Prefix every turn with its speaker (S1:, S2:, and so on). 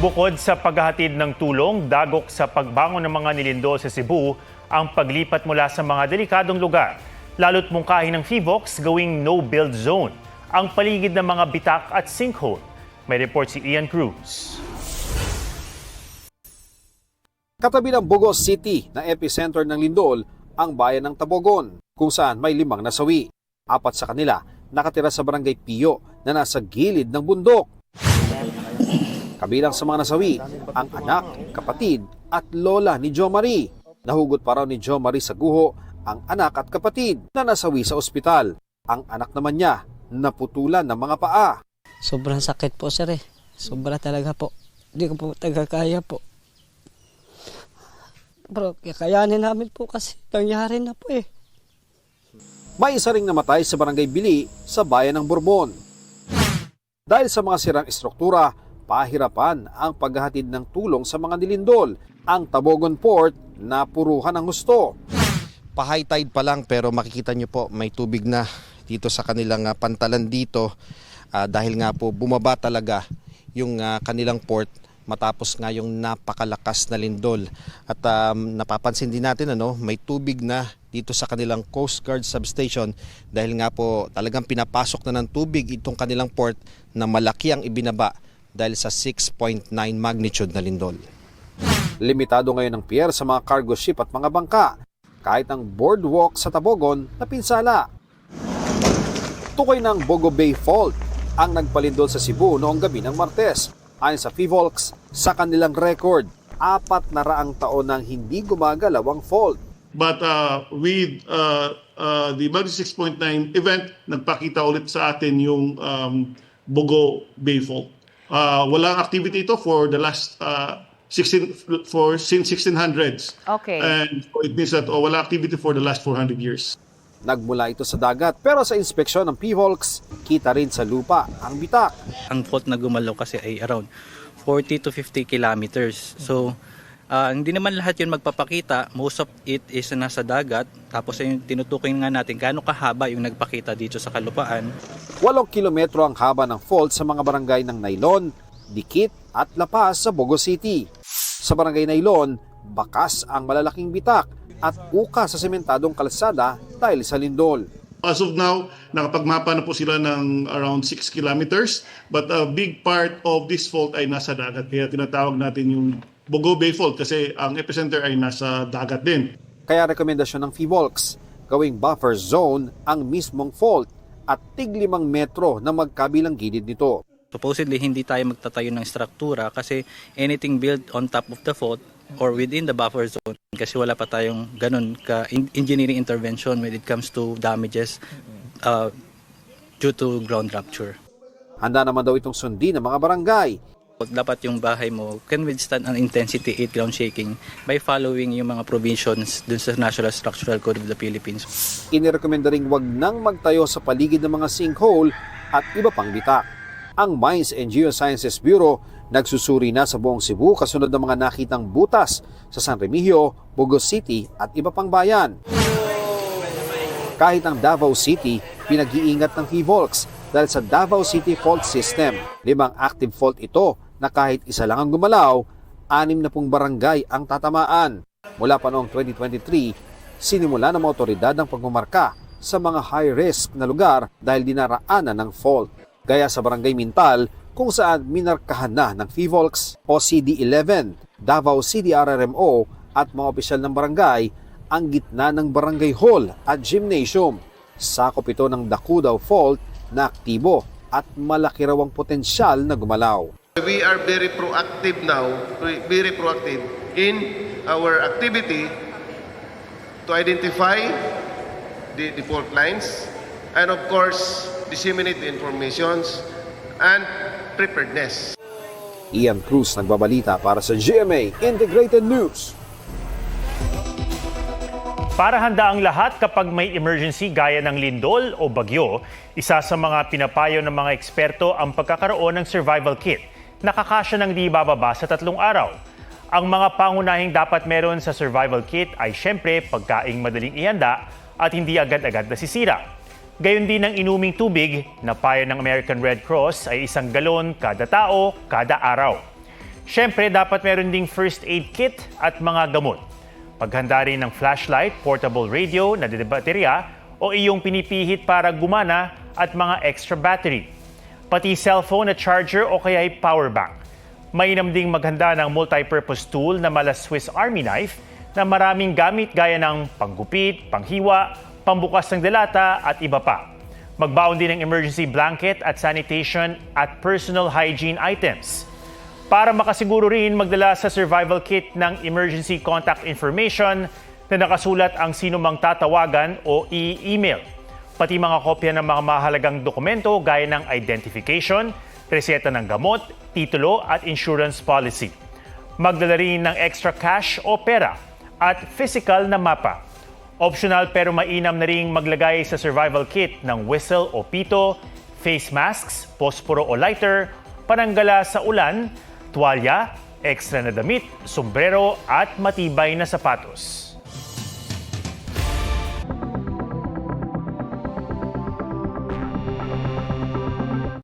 S1: Bukod sa paghahatid ng tulong, dagok sa pagbangon ng mga nilindol sa Cebu ang paglipat mula sa mga delikadong lugar. Lalo't mungkahi ng FIVOX gawing no-build zone ang paligid ng mga bitak at sinkhole. May report si Ian Cruz.
S2: Katabi ng Bogos City na epicenter ng lindol ang bayan ng Tabogon kung saan may limang nasawi. Apat sa kanila nakatira sa barangay Pio na nasa gilid ng bundok. Kabilang sa mga nasawi, ang anak, kapatid at lola ni Jo Marie. Nahugot pa raw ni Jo Marie sa guho ang anak at kapatid na nasawi sa ospital. Ang anak naman niya naputulan ng mga paa.
S3: Sobrang sakit po sir eh. Sobra talaga po. Hindi ko po tagakaya po. Pero kakayanin namin po kasi nangyari na po eh.
S2: May isa ring namatay sa barangay Bili sa bayan ng Bourbon. Dahil sa mga sirang estruktura, pahirapan ang paghahatid ng tulong sa mga nilindol. Ang Tabogon Port na puruhan ng gusto.
S4: pa-high tide pa lang pero makikita nyo po may tubig na dito sa kanilang ah, pantalan dito Ah, dahil nga po bumaba talaga yung ah, kanilang port matapos nga yung napakalakas na lindol. At um, napapansin din natin ano, may tubig na dito sa kanilang Coast Guard substation dahil nga po talagang pinapasok na ng tubig itong kanilang port na malaki ang ibinaba dahil sa 6.9 magnitude na lindol.
S2: Limitado ngayon ang pier sa mga cargo ship at mga bangka. Kahit ang boardwalk sa Tabogon na pinsala. Tukoy ng Bogo Bay Fault ang nagpalindol sa Cebu noong gabi ng Martes. Ayon sa FIVOLX, sa kanilang record, apat na raang taon nang hindi gumagalaw ang fault.
S5: But uh, with uh, uh, the Magnitude 6.9 event, nagpakita ulit sa atin yung um, Bogo Bay Fault. Uh, walang activity ito for the last uh, 16 for since 1600s.
S6: Okay.
S5: And so it means that oh, wala activity for the last 400 years.
S2: Nagmula ito sa dagat pero sa inspeksyon ng PVOLX, kita rin sa lupa ang bitak.
S7: ang fault na gumalaw kasi ay around 40 to 50 kilometers. So, ah, hindi naman lahat yun magpapakita. Most of it is nasa dagat. Tapos yung tinutukoy nga natin gaano kahaba yung nagpakita dito sa kalupaan.
S2: Walong kilometro ang haba ng fault sa mga barangay ng Nailon, Dikit at La Paz sa Bogo City. Sa barangay Nailon, bakas ang malalaking bitak at uka sa sementadong kalsada dahil sa lindol.
S5: As of now, nakapagmapa na po sila ng around 6 kilometers. But a big part of this fault ay nasa dagat. Kaya tinatawag natin yung Bogo Bay Fault kasi ang epicenter ay nasa dagat din.
S2: Kaya rekomendasyon ng FIVOLX, gawing buffer zone ang mismong fault at tig limang metro na magkabilang gilid nito.
S7: Supposedly, hindi tayo magtatayo ng struktura kasi anything built on top of the fault or within the buffer zone kasi wala pa tayong ganun ka in- engineering intervention when it comes to damages uh, due to ground rupture.
S2: Handa naman daw itong sundin ng mga barangay.
S7: Dapat yung bahay mo can withstand an intensity 8 ground shaking by following yung mga provisions dun sa National Structural Code of the Philippines.
S2: Inirekomenda ring wag nang magtayo sa paligid ng mga sinkhole at iba pang bitak. Ang Mines and Geosciences Bureau nagsusuri na sa buong Cebu kasunod ng mga nakitang butas sa San Remigio, Bogos City at iba pang bayan. Kahit ang Davao City, pinag-iingat ng PVOLX dahil sa Davao City Fault System. Limang active fault ito na kahit isa lang ang gumalaw, anim na pong barangay ang tatamaan. Mula pa noong 2023, sinimula ng mga otoridad ang pagmamarka sa mga high-risk na lugar dahil dinaraanan ng fault. Gaya sa Barangay Mintal kung saan minarkahan na ng FIVOLX o CD11, Davao CDRRMO at mga opisyal ng barangay ang gitna ng barangay hall at gymnasium. Sakop ito ng Dakudaw Fault na aktibo at malaki raw ang potensyal na gumalaw.
S8: We are very proactive now, very proactive in our activity to identify the, the fault lines and of course disseminate the informations and preparedness.
S2: Ian Cruz nagbabalita para sa GMA Integrated News.
S1: Para handa ang lahat kapag may emergency gaya ng lindol o bagyo, isa sa mga pinapayo ng mga eksperto ang pagkakaroon ng survival kit. Nakakasya ng di bababa sa tatlong araw. Ang mga pangunahing dapat meron sa survival kit ay syempre pagkaing madaling ihanda at hindi agad-agad nasisira. Gayon din ang inuming tubig na payo ng American Red Cross ay isang galon kada tao kada araw. Siyempre, dapat meron ding first aid kit at mga gamot. Paghanda rin ng flashlight, portable radio na baterya o iyong pinipihit para gumana at mga extra battery. Pati cellphone at charger o kaya ay power bank. Mainam ding maghanda ng multi-purpose tool na mala Swiss Army knife na maraming gamit gaya ng panggupit, panghiwa, pambukas ng delata at iba pa. Magbaon din ng emergency blanket at sanitation at personal hygiene items. Para makasiguro rin magdala sa survival kit ng emergency contact information na nakasulat ang sino mang tatawagan o i-email. Pati mga kopya ng mga mahalagang dokumento gaya ng identification, reseta ng gamot, titulo at insurance policy. Magdala rin ng extra cash o pera at physical na mapa. Optional pero mainam na rin maglagay sa survival kit ng whistle o pito, face masks, posporo o lighter, pananggala sa ulan, tuwalya, extra na damit, sombrero at matibay na sapatos.